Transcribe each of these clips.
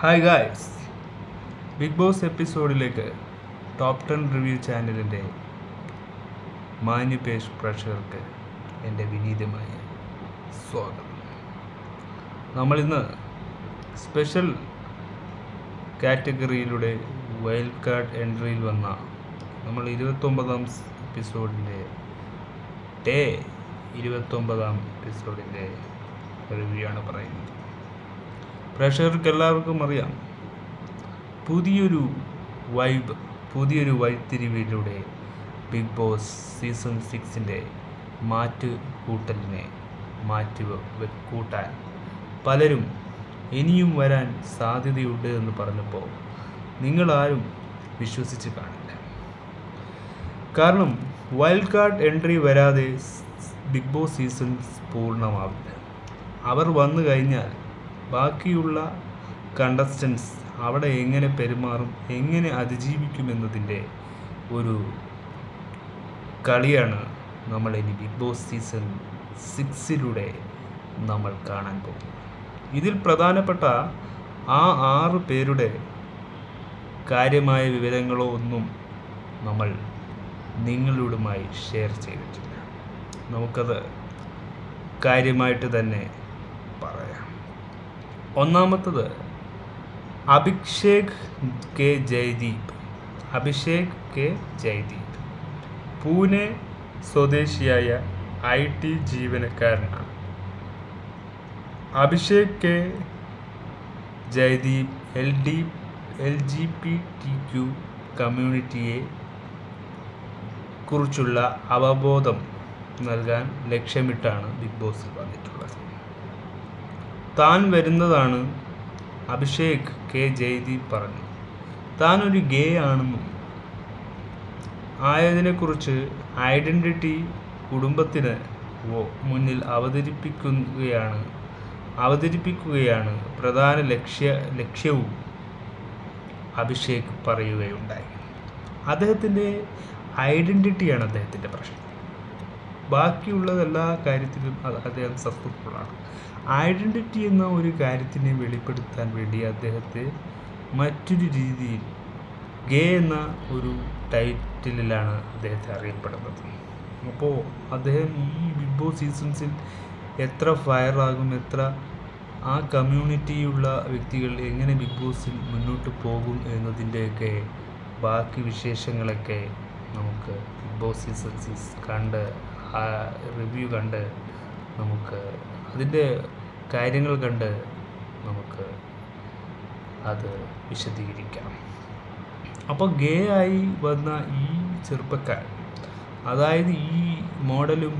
Hi guys big boss എപ്പിസോഡിലേക്ക് top ten review ചാനലിന്റെ മാന്യപേഷ് പ്രേക്ഷകർക്ക് എന്റെ വിനീതമായ സ്വാഗതം. നമ്മളിന്ന് സ്പെഷ്യൽ കാറ്റഗറിയിലൂടെ വൈൽഡ് കാർഡ് എൻട്രിയിൽ വന്ന നമ്മൾ ഇരുപത്തൊമ്പതാം എപ്പിസോഡിന്റെ ഡേ ഇരുപത്തൊമ്പതാം എപ്പിസോഡിന്റെ റിവ്യൂ ആണ് പറയുന്നത്. പ്രേക്ഷകർക്ക് എല്ലാവർക്കും അറിയാം. പുതിയൊരു വൈബ് പുതിയൊരു വഴിത്തിരിവിലൂടെ ബിഗ് ബോസ് സീസൺ സിക്സിന്റെ മാറ്റ് കൂട്ടലിനെ മാറ്റി കൂട്ടാൻ പലരും ഇനിയും വരാൻ സാധ്യതയുണ്ട് എന്ന് പറഞ്ഞപ്പോൾ നിങ്ങളാരും വിശ്വസിച്ച് കാണില്ല. കാരണം വൈൽഡ് കാർഡ് എൻട്രി വരാതെ ബിഗ് ബോസ് സീസൺ പൂർണമാവില്ല. അവർ വന്നു കഴിഞ്ഞാൽ ബാക്കിയുള്ള കണ്ടസ്റ്റൻസ് അവിടെ എങ്ങനെ പെരുമാറും എങ്ങനെ അതിജീവിക്കുമെന്നതിന്റെ ഒരു കളിയാണ് നമ്മൾ ഇനി ബിഗ് ബോസ് സീസൺ സിക്സിലൂടെ നമ്മൾ കാണാൻ പോകും ഇതിൽ പ്രധാനപ്പെട്ട ആ ആറ് പേരുടെ കാര്യമായ വിവരങ്ങളോ ഒന്നും നമ്മൾ നിങ്ങളുമായി ഷെയർ ചെയ്തിട്ടില്ല. നമുക്കത് കാര്യമായിട്ട് തന്നെ പറയാം. ഒന്നാമത്തത് അഭിഷേക് കെ ജയ്ദീപ്. അഭിഷേക് കെ ജയ്ദീപ്. പൂനെ സ്വദേശിയായ I T ജീവനക്കാരനാണ്. Abhishek K Jaideep L D L G P T Q കമ്മ്യൂണിറ്റിയെ കുറിച്ചുള്ള അവബോധം നൽകാൻ ലക്ഷ്യമിട്ടാണ് ബിഗ് ബോസിൽ വന്നിട്ടുള്ളത്. താൻ വരുന്നതാണ്. അഭിഷേക് കെ. ജയ്ദീപ് പറഞ്ഞു. താൻ ഒരു ഗേ ആണെന്നും. ആയതിനെക്കുറിച്ച് ഐഡന്റിറ്റി കുടുംബത്തിന് മുന്നിൽ അവതരിപ്പിക്കുകയാണ് അവതരിപ്പിക്കുകയാണ് പ്രധാന ലക്ഷ്യ ലക്ഷ്യവും അഭിഷേക് പറയുകയുണ്ടായി. അദ്ദേഹത്തിന്റെ ഐഡന്റിറ്റിയാണ് അദ്ദേഹത്തിന്റെ പ്രശ്നം. ബാക്കിയുള്ളതെല്ലാ കാര്യത്തിലും അദ്ദേഹം അദ്ദേഹം സക്സസ്ഫുള്ളാണ് ഐഡന്റിറ്റി എന്ന ഒരു കാര്യത്തിനെ വെളിപ്പെടുത്താൻ വേണ്ടി അദ്ദേഹത്തെ മറ്റൊരു രീതിയിൽ ഗേ എന്ന ഒരു ടൈറ്റിലാണ് അദ്ദേഹത്തെ അറിയപ്പെടുന്നത്. അപ്പോൾ അദ്ദേഹം ഈ ബിഗ് ബോസ് സീസൺസിൽ എത്ര ഫയറാകും എത്ര ആ കമ്മ്യൂണിറ്റിയുള്ള വ്യക്തികൾ എങ്ങനെ ബിഗ് ബോസിൽ മുന്നോട്ട് പോകും എന്നതിന്റെയൊക്കെ ബാക്കി വിശേഷങ്ങളൊക്കെ നമുക്ക് ബിഗ് ബോസ് സീസൺ സീസ് കണ്ട് റിവ്യൂ കണ്ട് നമുക്ക് അതിന്റെ കാര്യങ്ങൾ കണ്ട് നമുക്ക് അത് വിശദീകരിക്കാം. അപ്പോൾ ഗേ ആയി വന്ന ഈ ചെറുപ്പക്കാരൻ അതായത് ഈ മോഡലും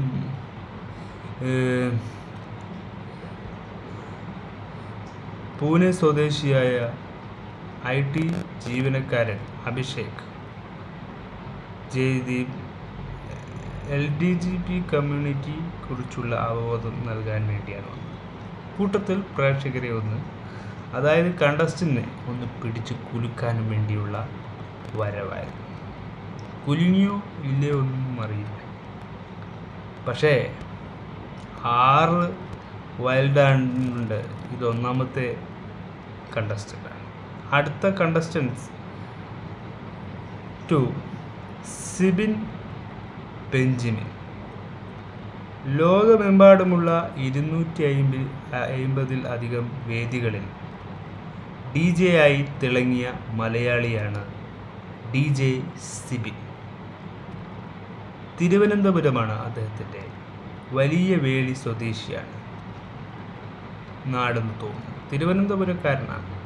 പൂനെ സ്വദേശിയായ ഐ ടി ജീവനക്കാരൻ Abhishek Jaideep L D G P community കുറിച്ചുള്ള അവബോധം നൽകാൻ വേണ്ടിയാണ് വന്നത്. കൂട്ടത്തിൽ പ്രേക്ഷകരെ ഒന്ന് അതായത് കണ്ടസ്റ്റിനെ ഒന്ന് പിടിച്ച് കുലുക്കാനും വേണ്ടിയുള്ള വരവായിരുന്നു. കുലുങ്ങിയോ ഇല്ലയോ ഒന്നും അറിയില്ല. പക്ഷേ ആറ് വൈൽഡ് ഉണ്ട് ഇത് ഒന്നാമത്തെ കണ്ടസ്റ്റന്റാണ് അടുത്ത കണ്ടസ്റ്റൻസ് ടു സിബിൻ ബെഞ്ചമിൻ. ലോകമെമ്പാടുമുള്ള ഇരുന്നൂറ്റി അയിമ്പത് അയിമ്പതിൽ അധികം വേദികളിൽ ഡി ജെ ആയി തിളങ്ങിയ മലയാളിയാണ് ഡി ജെ സിബിൻ. തിരുവനന്തപുരമാണ് അദ്ദേഹത്തിന്റെ വലിയ വേളി സ്വദേശിയാണ്. നാടെന്ന് തോന്നുന്നു. തിരുവനന്തപുരക്കാരനാണ്.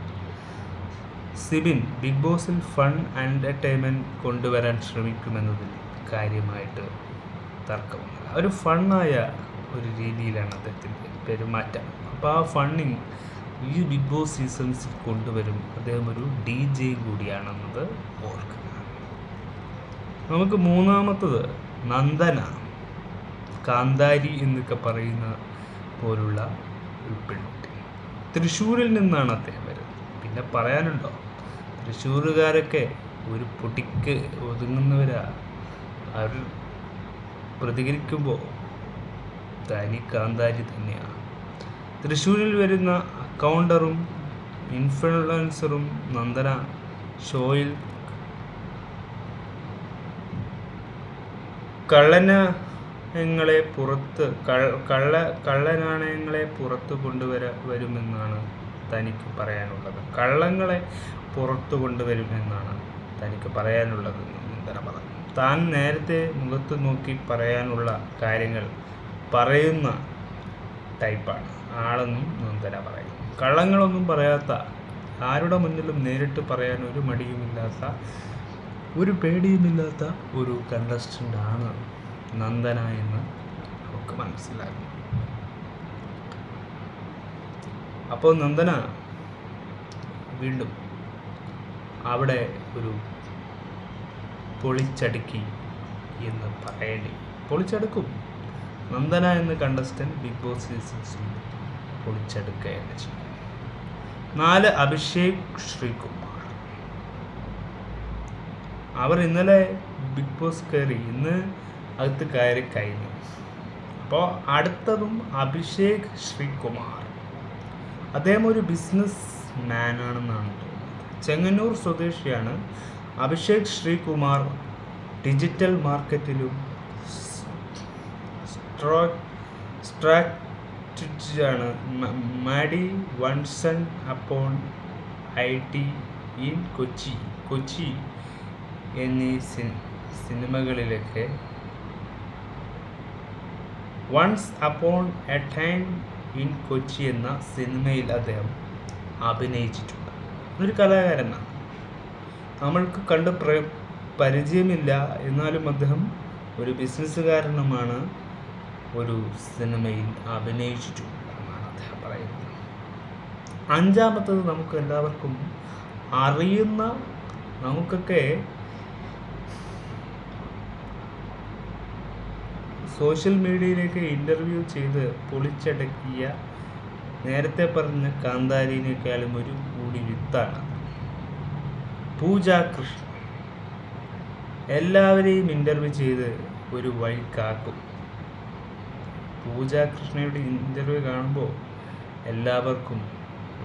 സിബിൻ ബിഗ് ബോസിൽ ഫൺ എന്റർടൈൻമെന്റ് കൊണ്ടുവരാൻ ശ്രമിക്കുമെന്നതിൽ കാര്യമായിട്ട് തർക്കമൊന്നുമില്ല ഒരു ഫണ്ണായ ഒരു രീതിയിലാണ് അദ്ദേഹത്തിന്റെ പെരുമാറ്റം. അപ്പോൾ ആ ഫണ്ണിങ് ഈ ബിഗ് ബോസ് സീസൺസിൽ കൊണ്ടുവരും അദ്ദേഹം ഒരു ഡി ജെ കൂടിയാണെന്നത് ഓർക്കുക. നമുക്ക് മൂന്നാമത്തത് നന്ദന കാന്താരി എന്നൊക്കെ പറയുന്ന പോലുള്ള ഒരു പെൺകുട്ടി. തൃശ്ശൂരിൽ നിന്നാണ് അദ്ദേഹം വരുന്നത്. പിന്നെ പറയാനുണ്ടോ? തൃശ്ശൂരുകാരൊക്കെ ഒരു പൊടിക്ക് ഒതുങ്ങുന്നവരാ. അവർ പ്രതികരിക്കുമ്പോൾ തനി കാന്താരി തന്നെയാണ്. തൃശ്ശൂരിൽ വരുന്ന അക്കൗണ്ടറും ഇൻഫ്ലുവൻസറും നന്ദന ഷോയിൽ കള്ളനാണയങ്ങളെ പുറത്ത് കള്ള കള്ളനാണയങ്ങളെ പുറത്ത് കൊണ്ടുവര വരുമെന്നാണ് തനിക്ക് പറയാനുള്ളത്. കള്ളങ്ങളെ പുറത്തു കൊണ്ടുവരുമെന്നാണ് തനിക്ക് പറയാനുള്ളത് നന്ദന പറഞ്ഞു താൻ നേരത്തെ മുഖത്ത് നോക്കി പറയാനുള്ള കാര്യങ്ങൾ പറയുന്ന ടൈപ്പാണ്. ആളെന്നും നന്ദന പറയും. കള്ളങ്ങളൊന്നും പറയാത്ത ആരുടെ മുന്നിലും നേരിട്ട് പറയാൻ ഒരു മടിയുമില്ലാത്ത ഒരു പേടിയുമില്ലാത്ത ഒരു കണ്ടസ്റ്റന്റ് ആണ് നന്ദന എന്ന് നമുക്ക് മനസ്സിലാകും. അപ്പോൾ നന്ദന വീണ്ടും അവിടെ ഒരു പൊളിച്ചടുക്കി എന്ന് പറയേണ്ടി പൊളിച്ചടുക്കും. നന്ദന എന്ന കണ്ടസ്റ്റന്റ് ബിഗ് ബോസ് സീസൺസിൽ പൊളിച്ചടുക്കുകയാണ് ചെയ്യും നാല് അഭിഷേക് ശ്രീകുമാർ. അവർ ഇന്നലെ ബിഗ് ബോസ് കയറി. ഇന്ന് അകത്ത് കയറി കഴിഞ്ഞു. അപ്പോൾ അടുത്തതും അഭിഷേക് ശ്രീകുമാർ. അദ്ദേഹം ഒരു ബിസിനസ് മാനാണെന്നാണ് തോന്നുന്നത്. ചെങ്ങന്നൂർ സ്വദേശിയാണ് അഭിഷേക് ശ്രീകുമാർ ഡിജിറ്റൽ മാർക്കറ്റിലും സ്ട്രോ സ്ട്രാറ്റജിയാണ്. മാഡി once upon I T in Kochi Kochi എന്നീ സിനിമകളിലൊക്കെ. Once upon a time in Kochi എന്ന സിനിമയിൽ അദ്ദേഹം അഭിനയിച്ചിട്ടുണ്ട്. ഒരു കലാകാരനാണ്. നമ്മൾക്ക് കണ്ട് പ്ര പരിചയമില്ല. എന്നാലും അദ്ദേഹം ഒരു ബിസിനസ്സുകാരനുമാണ്. ഒരു സിനിമയിൽ അഭിനയിച്ചിട്ടുണ്ട് എന്നാണ് അദ്ദേഹം പറയുന്നത്. അഞ്ചാമത്തത് നമുക്ക് എല്ലാവർക്കും അറിയുന്ന നമുക്കൊക്കെ സോഷ്യൽ മീഡിയയിലേക്ക് ഇന്റർവ്യൂ ചെയ്ത് പൊളിച്ചടക്കിയ നേരത്തെ പറഞ്ഞ കാന്താരിനേക്കാളും ഒരു കൂടി വിത്താണ്. പൂജ കൃഷ്ണ എല്ലാവരെയും ഇന്റർവ്യൂ ചെയ്ത് ഒരു വഴി കാക്കും. പൂജ കൃഷ്ണയുടെ ഇന്റർവ്യൂ കാണുമ്പോൾ എല്ലാവർക്കും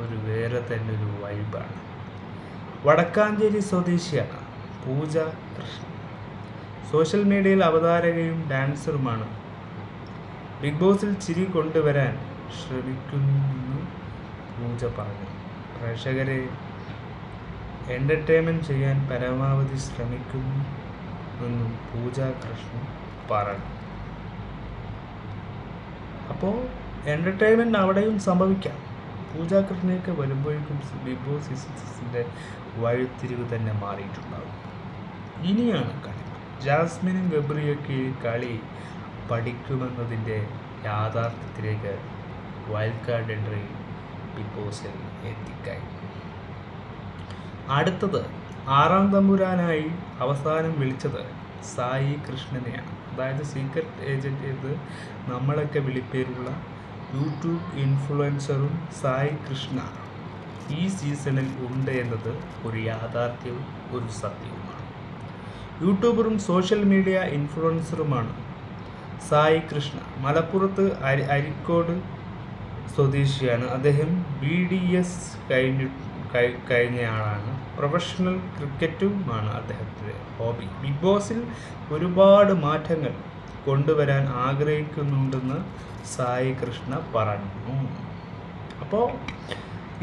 ഒരു വേറെ തന്നെ ഒരു വൈബാണ് വടക്കാഞ്ചേരി സ്വദേശിയാണ് പൂജ കൃഷ്ണ സോഷ്യൽ മീഡിയയിൽ അവതാരകയും ഡാൻസറുമാണ് ബിഗ് ബോസിൽ ചിരി കൊണ്ടുവരാൻ ശ്രമിക്കുന്നു പൂജ പറഞ്ഞു. പ്രേക്ഷകരെ എന്റർടൈൻമെന്റ് ചെയ്യാൻ പരമാവധി ശ്രമിക്കുമെന്നും പൂജ കൃഷ്ണൻ പറഞ്ഞു. അപ്പോൾ എന്റർടൈൻമെന്റ് അവിടെയും സംഭവിക്കാം. പൂജ കൃഷ്ണയൊക്കെ വരുമ്പോഴേക്കും ബിഗ് ബോസ് സീസൺ വഴിത്തിരിവ് തന്നെ മാറിയിട്ടുണ്ടാകും ഇനിയാണ് കളി. ജാസ്മിനും ഗബ്രിയൊക്കെ ഈ കളി പഠിക്കുമെന്നതിന്റെ യാഥാർത്ഥ്യത്തിലേക്ക് വൈൽഡ് കാർഡ് എൻട്രി ബിഗ് ബോസിൽ എത്തിക്കഴിഞ്ഞു. അടുത്തത് ആറാം തമ്പുരാനായി അവസാനം വിളിച്ചത് സായി കൃഷ്ണനെയാണ്. അതായത് സീക്രട്ട് ഏജന്റ് എന്ന് നമ്മളൊക്കെ വിളിപ്പേരുള്ള യൂട്യൂബ് ഇൻഫ്ലുവൻസറും സായി കൃഷ്ണ. ഈ സീസണിൽ ഉണ്ട് എന്നത് ഒരു യാഥാർത്ഥ്യവും ഒരു സത്യവുമാണ്. യൂട്യൂബറും സോഷ്യൽ മീഡിയ ഇൻഫ്ലുവൻസറുമാണ് സായി കൃഷ്ണ. മലപ്പുറത്ത് അരി അരിക്കോട് സ്വദേശിയാണ്. അദ്ദേഹം ബി ഡി എസ് കഴിഞ്ഞി കഴി- കഴിഞ്ഞയാളാണ് പ്രൊഫഷണൽ ക്രിക്കറ്റുമാണ് അദ്ദേഹത്തിന്റെ ഹോബി ബിഗ് ബോസിൽ ഒരുപാട് മാറ്റങ്ങൾ കൊണ്ടുവരാൻ ആഗ്രഹിക്കുന്നുണ്ടെന്ന് സായി കൃഷ്ണ പറഞ്ഞു. അപ്പോൾ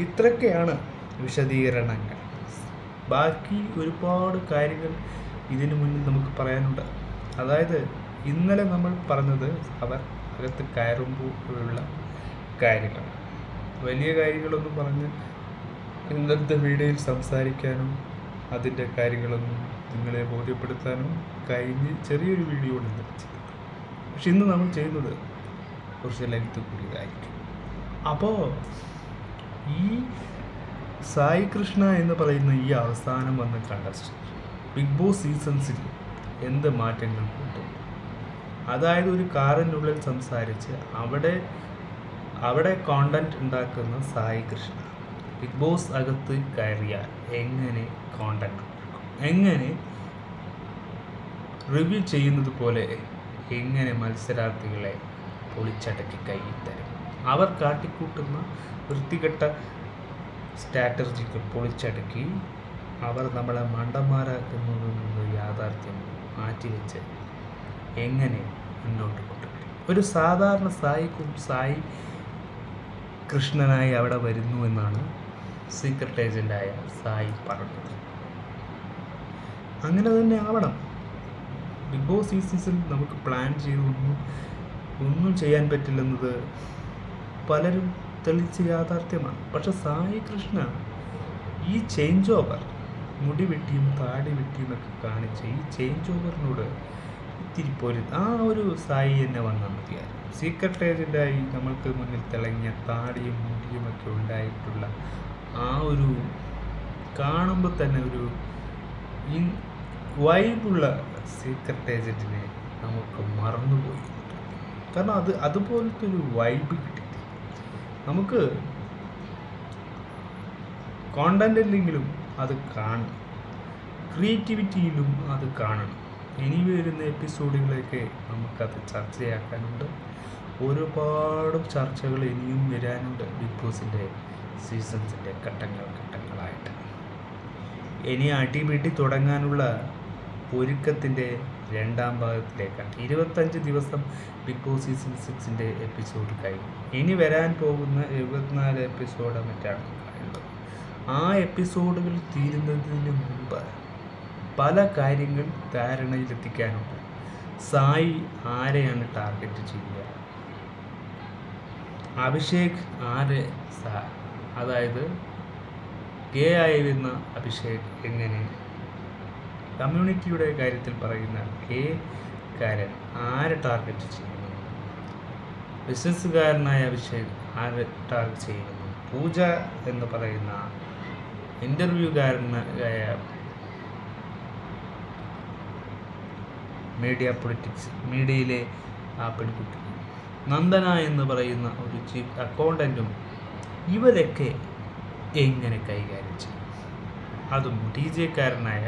ഇത്രയൊക്കെയാണ് വിശദീകരണങ്ങൾ. ബാക്കി ഒരുപാട് കാര്യങ്ങൾ ഇതിനു മുന്നിൽ നമുക്ക് പറയാനുണ്ട്. അതായത് ഇന്നലെ നമ്മൾ പറഞ്ഞത് അവർ അകത്ത് കയറുമ്പോഴുള്ള കാര്യങ്ങൾ. വലിയ കാര്യങ്ങളൊന്നും പറഞ്ഞ് ഇന്നത്തെ വീഡിയോയിൽ സംസാരിക്കാനും അതിന്റെ കാര്യങ്ങളൊന്നും നിങ്ങളെ ബോധ്യപ്പെടുത്താനും കഴിഞ്ഞ് ചെറിയൊരു വീഡിയോ ഉണ്ട് പക്ഷെ ഇന്ന് നമ്മൾ ചെയ്യുന്നത് കുറച്ച് ലെങ്ത് കൂടിയതായിരിക്കും. അപ്പോൾ ഈ സായി കൃഷ്ണ എന്ന് പറയുന്ന ഈ അവസാനം വന്ന കണ്ടസ്റ്റ് ബിഗ് ബോസ് സീസൺസിൽ എന്ത് മാറ്റങ്ങൾ കൂട്ടും അതായത് ഒരു കാറിനുള്ളിൽ സംസാരിച്ച് അവിടെ അവിടെ കോണ്ടന്റ് ഉണ്ടാക്കുന്ന സായി കൃഷ്ണ. ബിഗ് ബോസ് അകത്ത് കയറിയാൽ എങ്ങനെ ഉണ്ടാക്കും എങ്ങനെ റിവ്യൂ ചെയ്യുന്നത് പോലെ എങ്ങനെ മത്സരാർത്ഥികളെ പൊളിച്ചടക്കി കയ്യിൽ തരും? അവർ കാട്ടിക്കൂട്ടുന്ന വൃത്തികെട്ട സ്ട്രാറ്റജിക്ക് പൊളിച്ചടക്കി അവർ നമ്മളെ മണ്ടന്മാരാക്കുന്നതിൽ നിന്ന് യാഥാർത്ഥ്യം മാറ്റിവെച്ച് എങ്ങനെ മുന്നോട്ട് കൊണ്ടുവരും? ഒരു സാധാരണ സായിക്കും സായി കൃഷ്ണനായി അവിടെ വരുന്നു എന്നാണ് സീക്രട്ട് ഏജന്റായ സായി പറഞ്ഞു അങ്ങനെ തന്നെ ആവണം. ബിഗ് ബോസ് ഈ സീസൺ നമുക്ക് പ്ലാൻ ചെയ്തൊന്നും ഒന്നും ചെയ്യാൻ പറ്റില്ലെന്നത് പലരും തെളിച്ച് യാഥാർത്ഥ്യമാണ്. പക്ഷെ സായി കൃഷ്ണ ഈ ചേഞ്ച് ഓവർ മുടി വെട്ടിയും താടി വെട്ടിയും ഒക്കെ കാണിച്ച് ഈ ചേഞ്ച് ഓവറിനോട് ഇത്തിരി പോരി ആ ഒരു സായി തന്നെ വന്നാൽ മതിയായിരുന്നു സീക്രട്ട് ഏജന്റായി നമ്മൾക്ക് മുന്നിൽ തിളങ്ങിയ താടിയും മുടിയുമൊക്കെ ഉണ്ടായിട്ടുള്ള ഒരു കാണുമ്പോൾ തന്നെ ഒരു ഈ വൈബുള്ള സീക്രട്ട് ഏജന്റിനെ നമുക്ക് മറന്നുപോയി. കാരണം അത് അതുപോലത്തെ ഒരു വൈബ് കിട്ടി. നമുക്ക് കോണ്ടന്റിലെങ്കിലും അത് കാണണം. ക്രിയേറ്റിവിറ്റിയിലും അത് കാണണം. ഇനി വരുന്ന എപ്പിസോഡുകളൊക്കെ നമുക്കത് ചർച്ചയാക്കാനുണ്ട്. ഒരുപാട് ചർച്ചകൾ ഇനിയും വരാനുണ്ട് ബിഗ് ബോസിന്റെ സീസൺസിന്റെ ഘട്ടങ്ങൾ ഘട്ടങ്ങളായിട്ട്. ഇനി അടിപിടി തുടങ്ങാനുള്ള ഒരുക്കത്തിന്റെ രണ്ടാം ഭാഗത്തിലേക്കാണ്. ഇരുപത്തഞ്ച് ദിവസം ബിഗ് ബോസ് സീസൺ സിക്സിന്റെ എപ്പിസോഡ് കഴിഞ്ഞു. ഇനി വരാൻ പോകുന്ന എഴുപത്തിനാല് എപ്പിസോഡ് മറ്റാണ് ആ എപ്പിസോഡുകൾ തീരുന്നതിന് മുമ്പ് പല കാര്യങ്ങൾ ധാരണയിലെത്തിക്കാനുണ്ട്. സായി ആരെയാണ് ടാർഗറ്റ് ചെയ്യുക? അഭിഷേക് ആരെ സ- അതായത് ഗേ ആയിരുന്ന അഭിഷേക് എങ്ങനെ? കമ്മ്യൂണിറ്റിയുടെ കാര്യത്തിൽ പറയുന്ന ഗേ കാരൻ ആരെ ടാർഗറ്റ് ചെയ്യുന്നു? ബിസിനസ്സുകാരനായ അഭിഷേക് ആരെ ടാർഗറ്റ് ചെയ്യുന്നു? പൂജ എന്ന് പറയുന്ന ഇന്റർവ്യൂകാരനായ മീഡിയ പൊളിറ്റിക്സ് മീഡിയയിലെ ആ പെൺകുട്ടി നന്ദന എന്ന് പറയുന്ന ഒരു ചീഫ് അക്കൗണ്ടന്റും ഇവരൊക്കെ എങ്ങനെ കൈകാര്യം ചെയ്യും? അതും ഡി ജെക്കാരനായ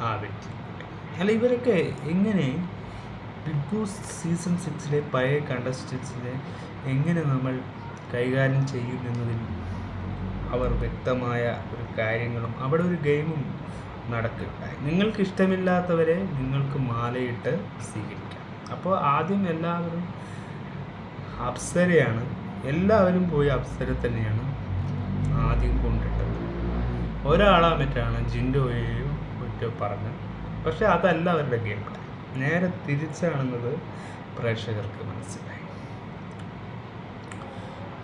ആ വ്യക്തി. അല്ല ഇവരൊക്കെ എങ്ങനെ ബിഗ് ബോസ് സീസൺ സിക്സിലെ പഴയ കണ്ടസ്റ്റൻസിനെ എങ്ങനെ നമ്മൾ കൈകാര്യം ചെയ്യും എന്നതിൽ അവർ വ്യക്തമായ ഒരു കാര്യങ്ങളും അവിടെ ഒരു ഗെയിമും നടക്കുകയുണ്ടായി നിങ്ങൾക്ക് ഇഷ്ടമില്ലാത്തവരെ നിങ്ങൾക്ക് മാലയിട്ട് സ്വീകരിക്കാം. അപ്പോൾ ആദ്യം എല്ലാവരും അപ്സരയാണ് എല്ലാവരും പോയി അപ്സര തന്നെയാണ് ആദ്യം കൊണ്ടിട്ടത്. ഒരാളാ മറ്റാണ് ജിൻഡോയെയും മറ്റോ പറഞ്ഞത്. പക്ഷെ അതല്ല അവരുടെ ഗെയിം. നേരെ തിരിച്ചാണെന്നത് പ്രേക്ഷകർക്ക് മനസ്സിലായി.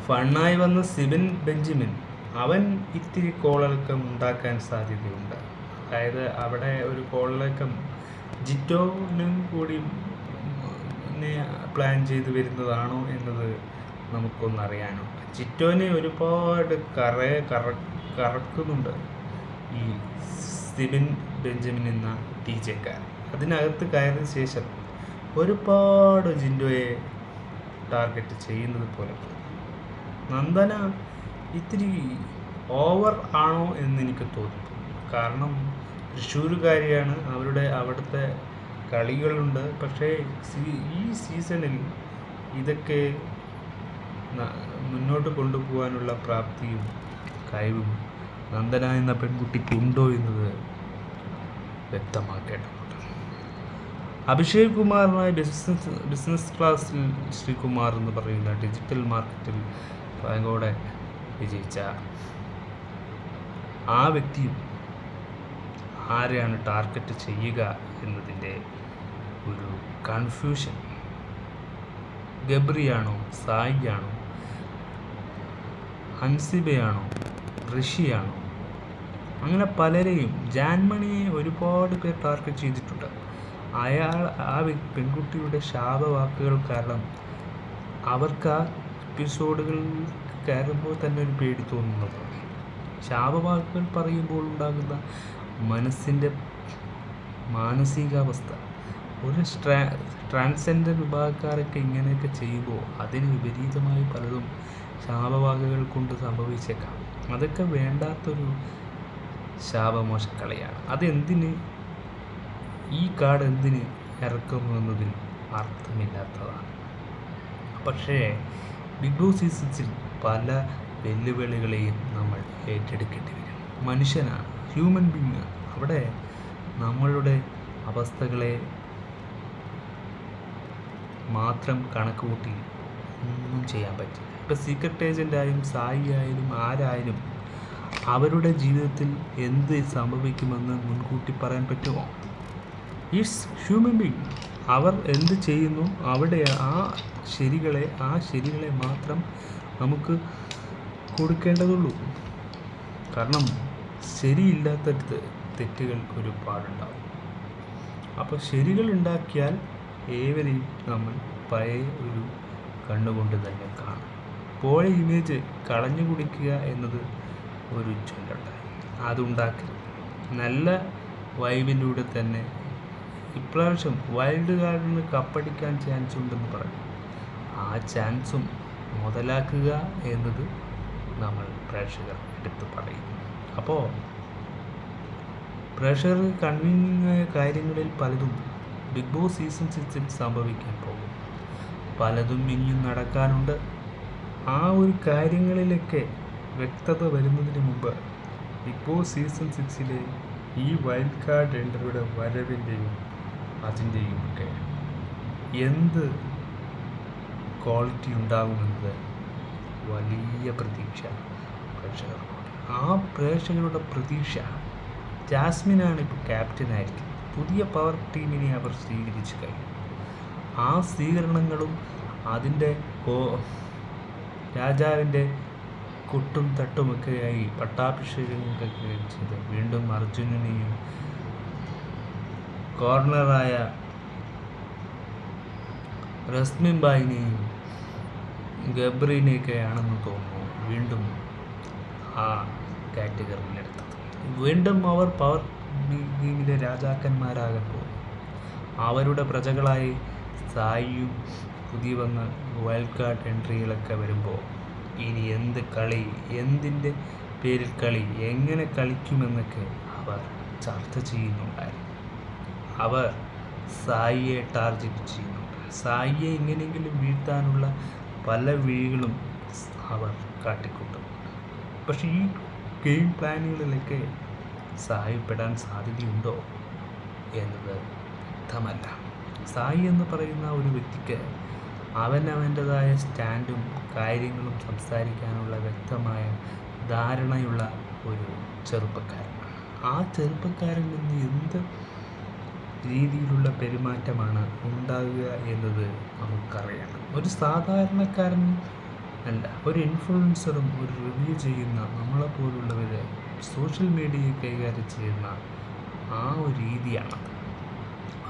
ഫണ്ണായി വന്ന സിബിൻ ബെഞ്ചമിൻ അവൻ ഇത്തിരി കോളക്കം ഉണ്ടാക്കാൻ സാധ്യതയുണ്ട്. അതായത് അവിടെ ഒരു കോളക്കം ജിറ്റോനും കൂടി പ്ലാൻ ചെയ്ത് വരുന്നതാണോ എന്നത് നമുക്കൊന്നറിയാനുണ്ട് ചിറ്റോന് ഒരുപാട് കറ കറ കറക്കുന്നുണ്ട്. ഈ സിബിൻ ബെഞ്ചമിൻ എന്ന ടി ജെക്കാരൻ അതിനകത്ത് കയറിയ ശേഷം ഒരുപാട് ജിൻഡോയെ ടാർഗറ്റ് ചെയ്യുന്നത് പോലെ നന്ദന ഇത്തിരി ഓവർ ആണോ എന്ന് എനിക്ക് തോന്നുന്നു കാരണം തൃശ്ശൂരുകാരിയാണ്. അവരുടെ അവിടുത്തെ കളികളുണ്ട്. പക്ഷേ ഈ സീസണിൽ ഇതൊക്കെ മുന്നോട്ട് കൊണ്ടുപോകാനുള്ള പ്രാപ്തിയും കഴിവും നന്ദന എന്ന പെൺകുട്ടിക്കുണ്ടോ എന്നത് വ്യക്തമാക്കേണ്ടതുണ്ട്. അഭിഷേക് കുമാറിനായി ബിസിനസ് ബിസിനസ് ക്ലാസ്സിൽ ശ്രീകുമാർ എന്ന് പറയുന്ന ഡിജിറ്റൽ മാർക്കറ്റിൽ ബാങ്കോടെ വിജയിച്ച ആ വ്യക്തിയും ആരെയാണ് ടാർഗറ്റ് ചെയ്യുക എന്നതിന്റെ ഒരു കൺഫ്യൂഷൻ. ഗബ്രിയാണോ സായിയാണോ ഹൻസിബയാണോ? ഋഷിയാണോ? അങ്ങനെ പലരെയും ജാൻമണിയെ ഒരുപാട് പേർ ടാർഗറ്റ് ചെയ്തിട്ടുണ്ട്. അയാൾ ആ പെൺകുട്ടിയുടെ ശാപവാക്കുകൾ കാരണം അവർക്ക് ആ എപ്പിസോഡുകളിൽ കയറുമ്പോൾ തന്നെ ഒരു പേടി തോന്നുന്നത് ശാപവാക്കുകൾ പറയുമ്പോൾ ഉണ്ടാകുന്ന മനസ്സിന്റെ മാനസികാവസ്ഥ. ഒരു സ്ട്രാ ട്രാൻസ്ജെൻഡർ വിഭാഗക്കാരൊക്കെ ഇങ്ങനെയൊക്കെ ചെയ്യുമ്പോൾ അതിന് വിപരീതമായി പലതും ശാപവാക്കുകൾ കൊണ്ട് സംഭവിച്ചേക്കാം. അതൊക്കെ വേണ്ടാത്തൊരു ശാപമോശക്കളിയാണ്. അതെന്തിന്? ഈ കാർഡ് എന്തിന് ഇറക്കുന്നു എന്നതിൽ അർത്ഥമില്ലാത്തതാണ്. പക്ഷേ ബിഗ് ബോസ് സീസൺസിൽ പല വെല്ലുവിളികളെയും നമ്മൾ ഏറ്റെടുക്കേണ്ടി വരും. മനുഷ്യനാണ് ഹ്യൂമൻ ബീങ് അവിടെ നമ്മളുടെ അവസ്ഥകളെ മാത്രം കണക്ക് കൂട്ടി ഒന്നും ചെയ്യാൻ പറ്റില്ല. ഇപ്പോൾ സീക്രട്ട് ഏജന്റായാലും സായി ആയാലും ആരായാലും അവരുടെ ജീവിതത്തിൽ എന്ത് സംഭവിക്കുമെന്ന് മുൻകൂട്ടി പറയാൻ പറ്റുമോ? ഇറ്റ്സ് ഹ്യൂമൻ ബീങ് അവർ എന്ത് ചെയ്യുന്നു? അവിടെ ആ ശരികളെ ആ ശരികളെ മാത്രം നമുക്ക് കൊടുക്കേണ്ടതുള്ളൂ. കാരണം ശരിയില്ലാത്തടുത്ത് തെറ്റുകൾ ഒരുപാടുണ്ടാവും. അപ്പോൾ ശരികൾ ഉണ്ടാക്കിയാൽ ഏവരെയും നമ്മൾ പഴയ ഒരു കണ്ണുകൊണ്ട് തന്നെ കാണും. പോയ ഇമേജ് കളഞ്ഞു കുടിക്കുക എന്നത് ഒരു ചൊല്ലുണ്ട് അതുണ്ടാക്കരുത്. നല്ല വൈബിലൂടെ തന്നെ ഇപ്രാവശ്യം വൈൽഡ് കാർഡിന് കപ്പടിക്കാൻ ചാൻസ് ഉണ്ടെന്ന് പറഞ്ഞു. ആ ചാൻസും മുതലാക്കുക എന്നത് നമ്മൾ പ്രേക്ഷകർ എടുത്ത് പറയും അപ്പോൾ പ്രേക്ഷകർ കൺവീനിങ് കാര്യങ്ങളിൽ പലതും ബിഗ് ബോസ് സീസൺ സിക്സിൽ സംഭവിക്കാൻ പോകും പലതും ഇനിയും നടക്കാനുണ്ട്. ആ ഒരു കാര്യങ്ങളിലൊക്കെ വ്യക്തത വരുന്നതിന് മുമ്പ് ബോസ് സീസൺ സിക്സിലെ ഈ വൈൽഡ് കാർഡ് എൻട്രിയുടെ വരവിന്റെയും അതിന്റെയും ഒക്കെ എന്ത് ക്വാളിറ്റി ഉണ്ടാകുമെന്നത് വലിയ പ്രതീക്ഷ പ്രേക്ഷകർക്കുണ്ട്. ആ പ്രേക്ഷകരുടെ പ്രതീക്ഷ ജാസ്മിനാണ് ഇപ്പോൾ ക്യാപ്റ്റനായിരിക്കുന്നത് പുതിയ പവർ ടീമിനെ അവർ സ്വീകരിച്ചു കഴിഞ്ഞു. ആ സ്വീകരണങ്ങളും അതിന്റെ രാജാവിന്റെ കുട്ടും തട്ടുമൊക്കെയായി പട്ടാഭിഷേകങ്ങളൊക്കെ ചെയ്ത്. വീണ്ടും അർജുനനെയും കോർണറായ റസ്മിൻബായിനെയും ഗബ്രീനെയൊക്കെയാണെന്ന് തോന്നുന്നു. വീണ്ടും ആ കാറ്റഗറിയിലെടുത്തത് വീണ്ടും അവർ പവർ ഗെയിമിലെ രാജാക്കന്മാരാകാൻ പോകും അവരുടെ പ്രജകളായി സായിയും പുതിയ വന്ന വൈൽഡ് കാർഡ് എൻട്രികളൊക്കെ വരുമ്പോൾ ഇനി എന്ത് കളി എന്തിന്റെ പേരിൽ കളി എങ്ങനെ കളിക്കുമെന്നൊക്കെ അവർ ചർച്ച ചെയ്യുന്നുണ്ടായിരുന്നു. അവർ സായിയെ ടാർഗറ്റ് ചെയ്യുന്നുണ്ട് സായിയെ എങ്ങനെയെങ്കിലും വീഴ്ത്താനുള്ള പല വഴികളും അവർ കാട്ടിക്കൂട്ടുന്നുണ്ട് പക്ഷേ ഈ ഗെയിം പ്ലാനുകളിലൊക്കെ സായിപ്പെടാൻ സാധ്യതയുണ്ടോ എന്നത് വ്യക്തമല്ല. സായി എന്ന് പറയുന്ന ഒരു വ്യക്തിക്ക് അവനവന്റെതായ സ്റ്റാൻഡും കാര്യങ്ങളും സംസാരിക്കാനുള്ള വ്യക്തമായ ധാരണയുള്ള ഒരു ചെറുപ്പക്കാരൻ. ആ ചെറുപ്പക്കാരൻ നിന്ന് എന്ത് രീതിയിലുള്ള പെരുമാറ്റമാണ് ഉണ്ടാകുക എന്നത് നമുക്കറിയണം. ഒരു സാധാരണക്കാരൻ അല്ല ഒരു ഇൻഫ്ലുവൻസറും ഒരു റിവ്യൂ ചെയ്യുന്ന നമ്മളെപ്പോലുള്ളവർ സോഷ്യൽ മീഡിയയിൽ കൈകാര്യം ചെയ്യുന്ന ആ ഒരു രീതിയാണ്.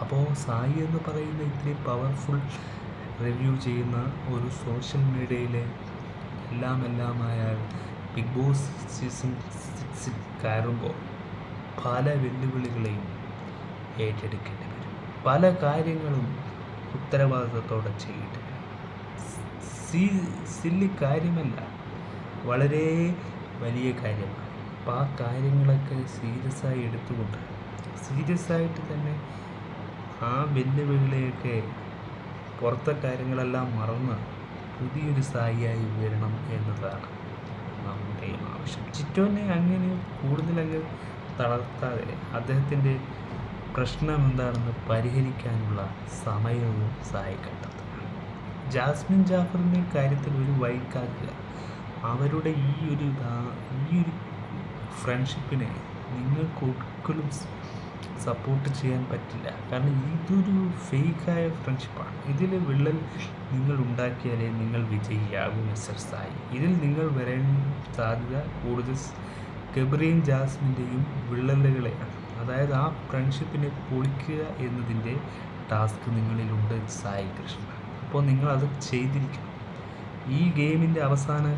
അപ്പോൾ സായി എന്ന് പറയുന്ന ഇത്രയും പവർഫുൾ റിവ്യൂ ചെയ്യുന്ന ഒരു സോഷ്യൽ മീഡിയയിലെ എല്ലാം ബിഗ് ബോസ് സീസൺ സിക്സിൽ കയറുമ്പോൾ പല വെല്ലുവിളികളെയും ഏറ്റെടുക്കേണ്ടി വരും. പല കാര്യങ്ങളും ഉത്തരവാദിത്തത്തോടെ ചെയ്യേണ്ടി വരും. സീ സില്ലി കാര്യമല്ല വളരെ വലിയ കാര്യമാണ്. അപ്പോൾ ആ കാര്യങ്ങളൊക്കെ സീരിയസ് ആയി എടുത്തുകൊണ്ട് സീരിയസ് ആയിട്ട് തന്നെ ആ വെല്ലുവിളികളെയൊക്കെ പുറത്തെ കാര്യങ്ങളെല്ലാം മറന്ന് പുതിയൊരു സായിയായി വരണം എന്നതാണ് നമ്മുടെ ആവശ്യം. ചിറ്റോനെ അങ്ങനെ കൂടുതലങ്ങ് തളർത്താതെ അദ്ദേഹത്തിന്റെ പ്രശ്നം എന്താണെന്ന് പരിഹരിക്കാനുള്ള സമയവും സഹായി കണ്ടെത്തുക ജാസ്മിൻ ജാഫറിന്റെ കാര്യത്തിൽ ഒരു വൈകാക്കുക അവരുടെ ഈ ഒരു ഈ ഒരു ഫ്രണ്ട്ഷിപ്പിനെ നിങ്ങൾക്ക് ഒരിക്കലും സപ്പോർട്ട് ചെയ്യാൻ പറ്റില്ല. കാരണം ഇതൊരു ഫേക്കായ ഫ്രണ്ട്ഷിപ്പാണ് ഇതിൽ വിള്ളൽ നിങ്ങൾ ഉണ്ടാക്കിയാലേ നിങ്ങൾ വിജയിയാകും മിസ്റ്റർ സായി. ഇതിൽ നിങ്ങൾ വരാൻ സാധ്യത കൂടുതൽ ഗബ്രിയും ജാസ്മിന്റെയും വിള്ളലുകളെയാണ്. അതായത് ആ ഫ്രണ്ട്ഷിപ്പിനെ പൊളിക്കുക എന്നതിന്റെ ടാസ്ക് നിങ്ങളിലുണ്ട് സായി കൃഷ്ണ. അപ്പോൾ നിങ്ങൾ അത് ചെയ്തിരിക്കണം. ഈ ഗെയിമിന്റെ അവസാനം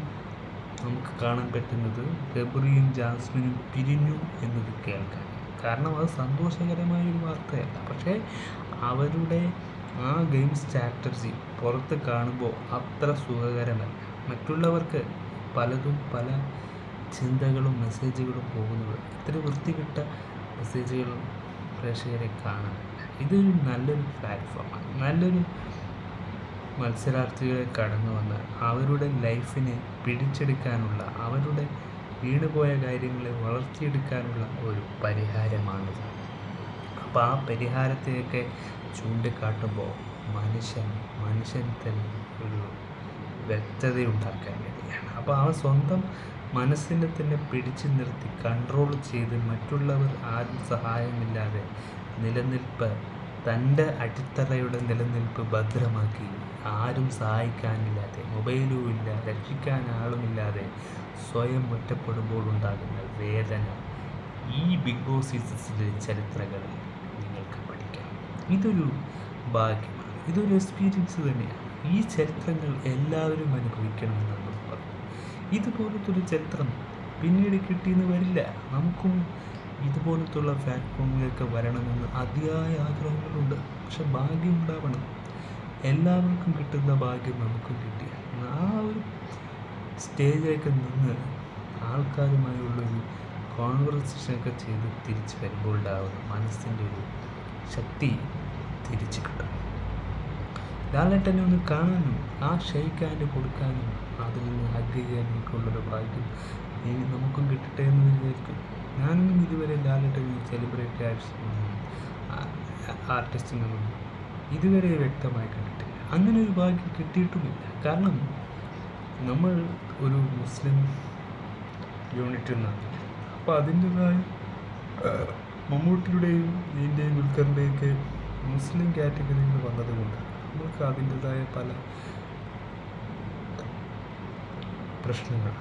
നമുക്ക് കാണാൻ പറ്റുന്നത് ഗബ്രിയും ജാസ്മിനും പിരിഞ്ഞു എന്നത് കേൾക്കാൻ. കാരണം അത് സന്തോഷകരമായ ഒരു വാർത്തയല്ല. പക്ഷേ അവരുടെ ആ ഗെയിം സ്ട്രാറ്റജി പുറത്ത് കാണുമ്പോൾ അത്ര സുഖകരമല്ല. മറ്റുള്ളവർക്ക് പലതും പല ചിന്തകളും മെസ്സേജുകളും പോകുന്നത് ഇത്ര വൃത്തികെട്ട മെസ്സേജുകളും പ്രേക്ഷകരെ കാണാൻ. ഇതൊരു നല്ലൊരു പ്ലാറ്റ്ഫോമാണ്. നല്ലൊരു മത്സരാർത്ഥികളെ കടന്നു വന്ന് അവരുടെ ലൈഫിനെ പിടിച്ചെടുക്കാനുള്ള അവരുടെ വീണുപോയ കാര്യങ്ങളെ വളർത്തിയെടുക്കാനുള്ള ഒരു പരിഹാരമാണിത് അപ്പോൾ ആ പരിഹാരത്തെയൊക്കെ ചൂണ്ടിക്കാട്ടുമ്പോൾ മനുഷ്യൻ മനുഷ്യൻ തന്നെ ഒരു വ്യക്തതയുണ്ടാക്കാൻ വേണ്ടിയാണ്. അപ്പോൾ അവൻ സ്വന്തം മനസ്സിനെ തന്നെ പിടിച്ചു നിർത്തി കൺട്രോൾ ചെയ്ത് മറ്റുള്ളവർ ആരും സഹായമില്ലാതെ നിലനിൽപ്പ് തന്റെ അടിത്തറയുടെ നിലനിൽപ്പ് ഭദ്രമാക്കി ആരും സഹായിക്കാനില്ലാതെ മൊബൈലും ഇല്ല രക്ഷിക്കാൻ ആളുമില്ലാതെ സ്വയം ഒറ്റപ്പെടുമ്പോൾ ഉണ്ടാകുന്ന വേദന ഈ ബിഗ് ബോസ് സീസൺസിലെ ചരിത്രങ്ങളിൽ നിങ്ങൾക്ക് പഠിക്കാം. ഇതൊരു ഭാഗ്യമാണ്. ഇതൊരു എക്സ്പീരിയൻസ് തന്നെയാണ്. ഈ ചരിത്രങ്ങൾ എല്ലാവരും അനുഭവിക്കണമെന്നാണ് പറഞ്ഞു ഇതുപോലത്തെ ഒരു ചരിത്രം പിന്നീട് കിട്ടിയെന്ന് വരില്ല. നമുക്കും ഇതുപോലത്തുള്ള പ്ലാറ്റ്ഫോമിലേക്ക് വരണമെന്ന് അതിയായ ആഗ്രഹങ്ങളുണ്ട്. പക്ഷെ ഭാഗ്യം ഉണ്ടാവണം. എല്ലാവർക്കും കിട്ടുന്ന ഭാഗ്യം നമുക്കും കിട്ടിയ ആ ഒരു സ്റ്റേജിലേക്ക് നിന്ന് ആൾക്കാരുമായുള്ളൊരു കോൺവെർസേഷനൊക്കെ ചെയ്ത് തിരിച്ച് വരുമ്പോൾ ഉണ്ടാകുന്ന മനസ്സിന്റെ ഒരു ശക്തി തിരിച്ചു കിട്ടും. ലാലേട്ടനെ ഒന്ന് കാണാനും ആ ഷെയ്ക്കാന്റെ കൊടുക്കാനും അതിൽ നിന്ന് ഹഗ് ചെയ്യാനും ഒക്കെ ഉള്ളൊരു ഭാഗ്യം ഇനി നമുക്കും കിട്ടട്ടെ എന്ന് വിചാരിക്കും. ഞാനൊന്നും ഇതുവരെ ലാലേട്ടനെ സെലിബ്രിറ്റി ആർട്ടിസ്റ്റിനൊന്നും ഇതുവരെ വ്യക്തമായി കണ്ടിട്ടില്ല. അങ്ങനെ ഒരു ഭാഗ്യം കിട്ടിയിട്ടുമില്ല. കാരണം നമ്മൾ ഒരു മുസ്ലിം യൂണിറ്റ് എന്നാണ് അപ്പോൾ അതിന്റെതായ മമ്മൂട്ടിയുടെയും നീന്റെയും ദുൽഖറിന്റെയൊക്കെ മുസ്ലിം കാറ്റഗറിയിൽ വന്നതുകൊണ്ട് നമുക്ക് അതിന്റെതായ പല പ്രശ്നങ്ങൾ.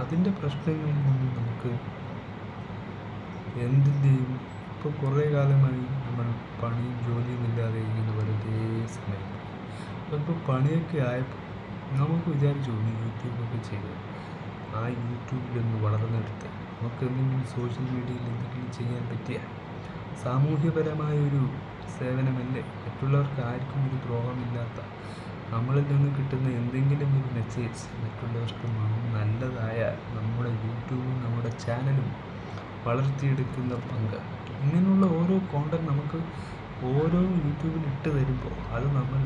അതിന്റെ പ്രശ്നങ്ങളിൽ നിന്നും നമുക്ക് എന്തിന്റെയും ഇപ്പോൾ കുറേ കാലമായി നമ്മൾ പണിയും ജോലിയും ഇല്ലാതെ ഇങ്ങനെ വെറുതെ സമയം. അപ്പോൾ പണിയൊക്കെ ആയപ്പോൾ നമുക്ക് വിചാരിച്ചു ഒന്ന് യൂട്യൂബൊക്കെ ചെയ്ത്. ആ യൂട്യൂബിലൊന്ന് വളർന്നെടുത്ത്. നമുക്ക് എന്തെങ്കിലും സോഷ്യൽ മീഡിയയിൽ എന്തെങ്കിലും ചെയ്യാൻ പറ്റിയ സാമൂഹ്യപരമായൊരു സേവനമല്ലേ? മറ്റുള്ളവർക്ക് ആർക്കും ഒരു ദ്രോഹമില്ലാത്ത നമ്മളിൽ നിന്ന് കിട്ടുന്ന എന്തെങ്കിലും ഒരു മെസ്സേജ് മറ്റുള്ളവർക്ക് നല്ലതായ നമ്മുടെ യൂട്യൂബും നമ്മുടെ ചാനലും വളർത്തിയെടുക്കുന്ന പങ്ക്. ഇങ്ങനെയുള്ള ഓരോ കോണ്ടന്റ് നമുക്ക് ഓരോ യൂട്യൂബിൽ ഇട്ട് തരുമ്പോൾ അത് നമ്മൾ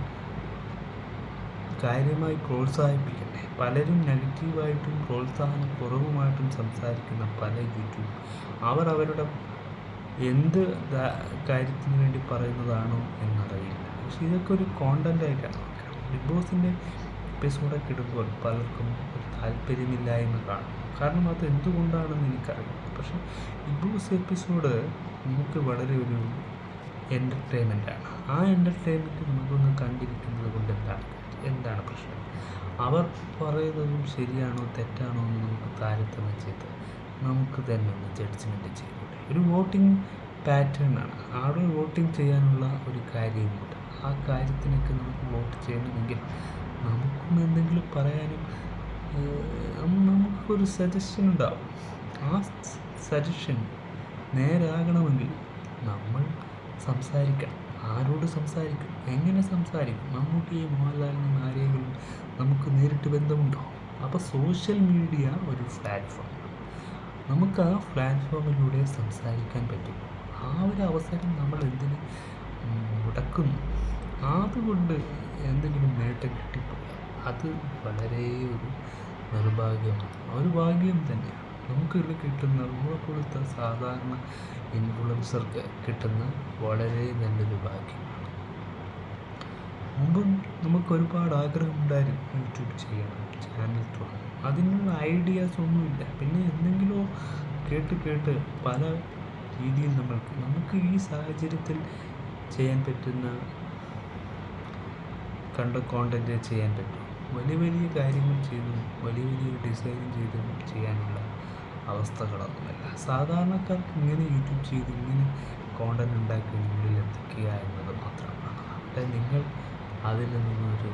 കാര്യമായി പ്രോത്സാഹിപ്പിക്കട്ടെ. പലരും നെഗറ്റീവായിട്ടും പ്രോത്സാഹന കുറവുമായിട്ടും സംസാരിക്കുന്ന പല യൂട്യൂബ്. അവർ അവരുടെ എന്ത് കാര്യത്തിന് വേണ്ടി പറയുന്നതാണോ എന്നറിയില്ല. പക്ഷെ ഇതൊക്കെ ഒരു കോണ്ടന്റായിട്ടാണ് ബിഗ് ബോസിന്റെ എപ്പിസോഡൊക്കെ ഇടുമ്പോൾ പലർക്കും ഒരു താല്പര്യമില്ലായ്മ കാണും. കാരണം അത് എന്തുകൊണ്ടാണെന്ന് എനിക്കറിയാം പക്ഷെ ബിഗ് ബോസ് എപ്പിസോഡ് നമുക്ക് വളരെ ഒരു എന്റർടൈൻമെന്റാണ് ആ എന്റർടൈൻമെന്റ് നമുക്കൊന്ന് കണ്ടിരിക്കുന്നത് കൊണ്ട് എന്താണ് എന്താണ് പ്രശ്നം? അവർ പറയുന്നതും ശരിയാണോ തെറ്റാണോ എന്ന് നമുക്ക് താരതമ്യം ചെയ്ത് നമുക്ക് തന്നെ ഒന്ന് ജഡ്ജ്മെന്റ് ചെയ്യൂടെ ഒരു വോട്ടിംഗ് പാറ്റേൺ ആണ്. അവിടെ വോട്ടിംഗ് ചെയ്യാനുള്ള ഒരു കാര്യമുണ്ട് ആ കാര്യത്തിനൊക്കെ നമുക്ക് വോട്ട് ചെയ്യണമെങ്കിൽ നമുക്കും എന്തെങ്കിലും പറയാനും നമുക്കൊരു സജഷൻ ഉണ്ടാവും. ആ സജഷൻ നേരാകണമെങ്കിൽ നമ്മൾ സംസാരിക്കണം. ആരോട് സംസാരിക്കും? എങ്ങനെ സംസാരിക്കും? മമ്മൂട്ടിയെയും മോഹൻലാലിനും ആരെങ്കിലും നമുക്ക് നേരിട്ട് ബന്ധമുണ്ടോ? അപ്പോൾ സോഷ്യൽ മീഡിയ ഒരു പ്ലാറ്റ്ഫോം നമുക്ക് ആ പ്ലാറ്റ്ഫോമിലൂടെ സംസാരിക്കാൻ പറ്റും. ആ ഒരു അവസരം നമ്മൾ എന്തിന് മുടക്കുന്നു? അതുകൊണ്ട് എന്തെങ്കിലും നേട്ടം കിട്ടിപ്പോയി അത് വളരെ ഒരു നിർഭാഗ്യമാണ്. ഒരു ഭാഗ്യം തന്നെയാണ്. നമുക്കിവിടെ കിട്ടുന്ന നമ്മളെ പോലത്തെ സാധാരണ ഇൻഫ്ലുവൻസർക്ക് കിട്ടുന്ന വളരെ നല്ലൊരു ഭാഗ്യമാണ് മുമ്പ് നമുക്ക് ഒരുപാട് ആഗ്രഹമുണ്ടായിരുന്നു യൂട്യൂബ് ചെയ്യണം ചാനൽ തുടങ്ങണം. അതിനുള്ള ഐഡിയാസ് ഒന്നുമില്ല. പിന്നെ എന്തെങ്കിലും കേട്ട് കേട്ട് പല രീതിയിൽ നമ്മൾക്ക് നമുക്ക് ഈ സാഹചര്യത്തിൽ ചെയ്യാൻ പറ്റുന്ന കണ്ട കോണ്ടന്റ് ചെയ്യാൻ പറ്റും. വലിയ വലിയ കാര്യങ്ങൾ ചെയ്തും വലിയ വലിയ ഡിസൈൻ ചെയ്തും ചെയ്യാനുള്ള അവസ്ഥകളൊന്നുമല്ല. സാധാരണക്കാർക്ക് ഇങ്ങനെ യൂട്യൂബ് ചെയ്ത് ഇങ്ങനെ കോണ്ടന്റ് ഉണ്ടാക്കി നിങ്ങളിൽ എത്തിക്കുക എന്നത് മാത്രമാണ്. അവിടെ നിങ്ങൾ അതിൽ നിന്നൊരു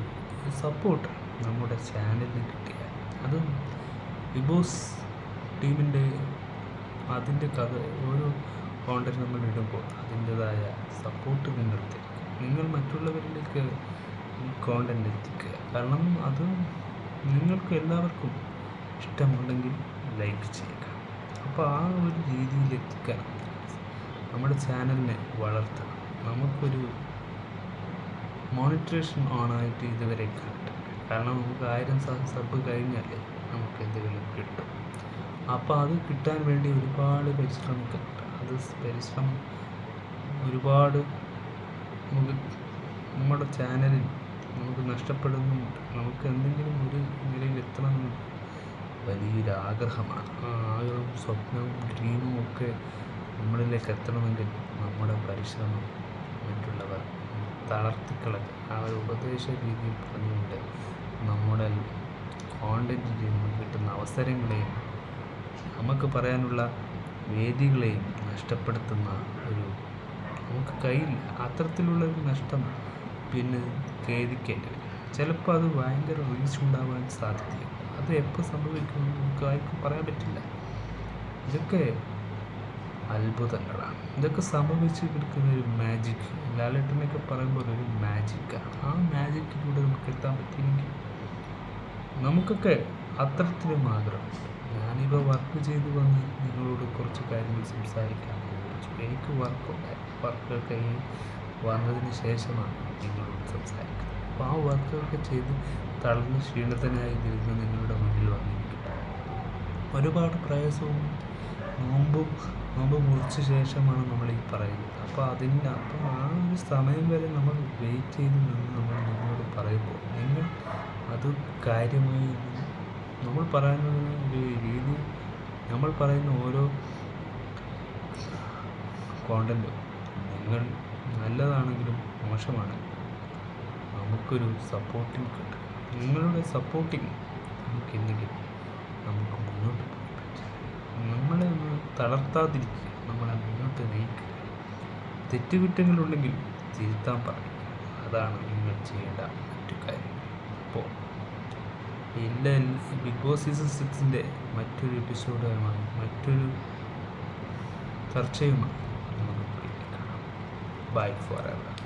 സപ്പോർട്ട് നമ്മുടെ ചാനലിന് കിട്ടിയ അത് ബിബോസ് ബോസ് ടീമിന്റെ അതിന്റെ കഥ ഓരോ കോണ്ടന്റ് നമ്മൾ ഇടുമ്പോൾ അതിന്റെതായ സപ്പോർട്ട് നിങ്ങൾ തരിക നിങ്ങൾ മറ്റുള്ളവരിലേക്ക് കോണ്ടന്റ് എത്തിക്കുക. കാരണം അത് നിങ്ങൾക്ക് എല്ലാവർക്കും ഇഷ്ടമുണ്ടെങ്കിൽ ലൈക്ക് ചെയ്യുക. അപ്പോൾ ആ ഒരു രീതിയിൽ എത്തിക്കാൻ നമ്മുടെ ചാനലിനെ വളർത്തണം. നമുക്കൊരു മോണിറ്ററേഷൻ ഓണായിട്ട് ഇതുവരെ കണ്ടിട്ടില്ല. കാരണം നമുക്ക് ആയിരം സബ് കഴിഞ്ഞാലേ നമുക്ക് എന്തെങ്കിലും കിട്ടും. അപ്പോൾ അത് കിട്ടാൻ വേണ്ടി ഒരുപാട് പരിശ്രമിക്കുന്നുണ്ട് അത് പരിശ്രമം ഒരുപാട് നമുക്ക് നമ്മുടെ ചാനലിൽ നമുക്ക് നഷ്ടപ്പെടുന്നുമുണ്ട്. നമുക്ക് എന്തെങ്കിലും ഒരു നിലയിൽ എത്തണമെന്ന് വലിയൊരു ആഗ്രഹമാണ് ആ ആഗ്രഹവും സ്വപ്നവും ഡ്രീമും ഒക്കെ നമ്മളിലേക്ക് എത്തണമെങ്കിൽ നമ്മുടെ പരിശ്രമം മറ്റുള്ളവർ തളർത്തിക്കളഞ്ഞ് ആ ഒരു ഉപദേശ രീതിയിൽ പറഞ്ഞുകൊണ്ട് നമ്മുടെ കോണ്ടന്റിൽ നിന്ന് കിട്ടുന്ന അവസരങ്ങളെയും നമുക്ക് പറയാനുള്ള വേദികളെയും നഷ്ടപ്പെടുത്തുന്ന ഒരു നമുക്ക് കയ്യിൽ അത്തരത്തിലുള്ള ഒരു നഷ്ടം പിന്നെ ഖേദിക്കേണ്ടി വരും. ചിലപ്പോൾ അത് ഭയങ്കര റീച്ച് ഉണ്ടാവാൻ സാധ്യതയുണ്ട് അത് എപ്പോൾ സംഭവിക്കുമെന്ന് നമുക്ക് ആർക്കും പറയാൻ പറ്റില്ല. ഇതൊക്കെ അത്ഭുതങ്ങളാണ്. ഇതൊക്കെ സംഭവിച്ച് കിടക്കുന്ന ഒരു മാജിക് ലാലേട്ടനൊക്കെ പറയുമ്പോൾ ഒരു മാജിക്കാണ് ആ മാജിക്കിലൂടെ നമുക്ക് എത്താൻ പറ്റിയെങ്കിൽ നമുക്കൊക്കെ അത്തരത്തിൽ മാത്രം ഞാനിപ്പോൾ വർക്ക് ചെയ്ത് വന്ന് നിങ്ങളോട് കുറച്ച് കാര്യങ്ങൾ സംസാരിക്കാൻ വിളിച്ചു. എനിക്ക് വർക്കുണ്ടായി വർക്കൊക്കെ കഴിഞ്ഞ് വന്നതിന് ശേഷമാണ് നിങ്ങളോട് സംസാരിക്കുന്നത്. അപ്പോൾ ആ വർക്കൊക്കെ ചെയ്ത് തളർന്ന് ക്ഷീണിതനായി ഇരുന്ന് നിങ്ങളുടെ മുന്നിൽ വന്നിരിക്കും ഒരുപാട് പ്രയാസവും നോമ്പും നോമ്പ് മുറിച്ച ശേഷമാണ് നമ്മൾ ഈ പറയുന്നത്. അപ്പോൾ അതിന് അപ്പോൾ ആ ഒരു സമയം വരെ നമ്മൾ വെയിറ്റ് ചെയ്ത് നിന്ന് നമ്മൾ നിങ്ങളോട് പറയുമ്പോൾ നിങ്ങൾ അത് കാര്യമായി നമ്മൾ പറയുന്ന ഒരു രീതി നമ്മൾ പറയുന്ന ഓരോ കോണ്ടന്റും നിങ്ങൾ നല്ലതാണെങ്കിലും മോശമാണെങ്കിലും നമുക്കൊരു സപ്പോർട്ടിങ് കിട്ടും നിങ്ങളുടെ സപ്പോർട്ടിങ് നമുക്കില്ലെങ്കിൽ നമുക്ക് മുന്നോട്ട് പോകാൻ പറ്റും. നമ്മളെ ഒന്ന് തളർത്താതിരിക്കുക നമ്മളെ മുന്നോട്ട് നയിക്കുക. തെറ്റുകുറ്റങ്ങളുണ്ടെങ്കിൽ തിരുത്താൻ പറയുക അതാണ് നിങ്ങൾ ചെയ്യേണ്ട മറ്റു കാര്യങ്ങൾ. അപ്പോൾ എല്ലാ ബിഗ് ബോസ് സീസൺ സിക്സിന്റെ മറ്റൊരു എപ്പിസോഡുമായി മറ്റൊരു ചർച്ചയുമായി നമുക്ക് കാണാം. Bye forever.